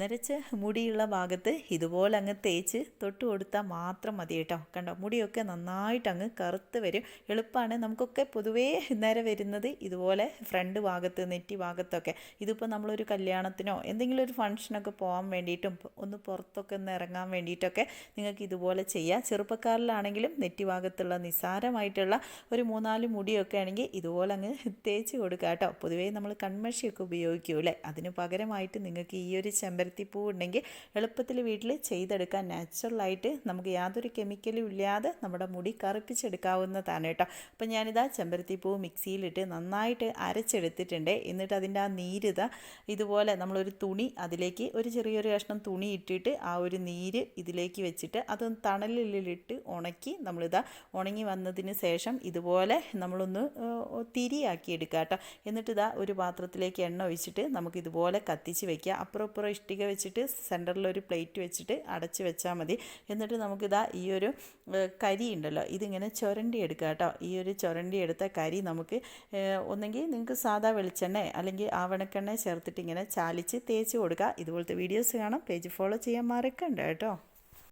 നരച്ച മുടിയുള്ള ഭാഗത്ത് ഇതുപോലെ അങ്ങ് തേച്ച് തൊട്ട് കൊടുത്താൽ മാത്രം മതി കേട്ടോ. കണ്ടോ? മുടിയൊക്കെ നന്നായിട്ട് അങ്ങ് കറുത്ത് വരും. എളുപ്പമാണ് നമുക്കൊക്കെ പൊതുവേ നേരെ വരുന്നത് ഇതുപോലെ ഫ്രണ്ട് ഭാഗത്ത് നെറ്റി ഭാഗത്തൊക്കെ. ഇതിപ്പോൾ നമ്മളൊരു കല്യാണത്തിനോ എന്തെങ്കിലും ഒരു ഫംഗ്ഷനൊക്കെ പോകാൻ വേണ്ടിയിട്ടും ഒന്ന് പുറത്തൊക്കെ ഒന്ന് ഇറങ്ങാൻ വേണ്ടിയിട്ടൊക്കെ നിങ്ങൾക്ക് ഇതുപോലെ ചെയ്യാം. ചെറുപ്പക്കാരിലാണെങ്കിലും നെറ്റി ഭാഗത്തുള്ള നിസാരമായിട്ടുള്ള ഒരു മൂന്നാൽ മുടിയൊക്കെ ആണെങ്കിൽ ഇതുപോലെ അങ്ങ് തേച്ച് കൊടുക്കുക കേട്ടോ. പൊതുവേ നമ്മൾ കൺമഷിയൊക്കെ ഉപയോഗിക്കൂലേ അതിന് പകരമായിട്ട് നിങ്ങൾക്ക് ഈ ഒരു ചെമ്പരത്തിപ്പൂ ഉണ്ടെങ്കിൽ എളുപ്പത്തിൽ വീട്ടിൽ ചെയ്തെടുക്കാൻ നാച്ചുറലായിട്ട് നമുക്ക് യാതൊരു കെമിക്കലും ഇല്ലാതെ നമ്മുടെ മുടി കറുപ്പിച്ചെടുക്കാവുന്നതാണ് കേട്ടോ. അപ്പം ഞാനിതാ ചെമ്പരത്തിപ്പൂ മിക്സിയിലിട്ട് നന്നായിട്ട് അരച്ചെടുത്തിട്ടുണ്ട്. എന്നിട്ട് അതിന്റെ ആ നീരിത ഇതുപോലെ നമ്മളൊരു തുണി അതിലേക്ക് ഒരു ചെറിയൊരു കഷ്ണം തുണി ഇട്ടിട്ട് ആ ഒരു നീര് ഇതിലേക്ക് വെച്ചിട്ട് അതൊന്ന് തണലിലിട്ട് ഉണക്കി നമ്മളിതാ ഉണങ്ങി വന്നതിന് ശേഷം ഇതുപോലെ നമ്മളൊന്ന് തിരിയാക്കി എടുക്കുക കേട്ടോ എന്നിട്ട് ഇതാ ഒരു പാത്രത്തിലേക്ക് എണ്ണ ഒഴിച്ചിട്ട് നമുക്ക് ഇതുപോലെ കത്തിച്ച് വെക്കുക. അപ്പുറം ഇപ്പുറം ഇഷ്ടിക വെച്ചിട്ട് സെന്ററിൽ ഒരു പ്ലേറ്റ് വെച്ചിട്ട് അടച്ച് വെച്ചാൽ മതി. എന്നിട്ട് നമുക്കിതാ ഈ ഒരു കരി ഉണ്ടല്ലോ ഇതിങ്ങനെ ചുരണ്ടി എടുക്കുക കേട്ടോ. ഈ ഒരു ചുരണ്ടി എടുത്ത കരി നമുക്ക് ഒന്നെങ്കിൽ നിങ്ങൾക്ക് സാധാ വെളിച്ചെണ്ണ അല്ലെങ്കിൽ ആവണക്കെണ്ണ ചേർത്തിട്ട് ഇങ്ങനെ ചാലിച്ച് തേച്ച് കൊടുക്കുക. ഇതുപോലത്തെ വീഡിയോസ് കാണാം. പേജ് ഫോളോ ചെയ്യാൻ മറക്കണ്ട കേട്ടോ.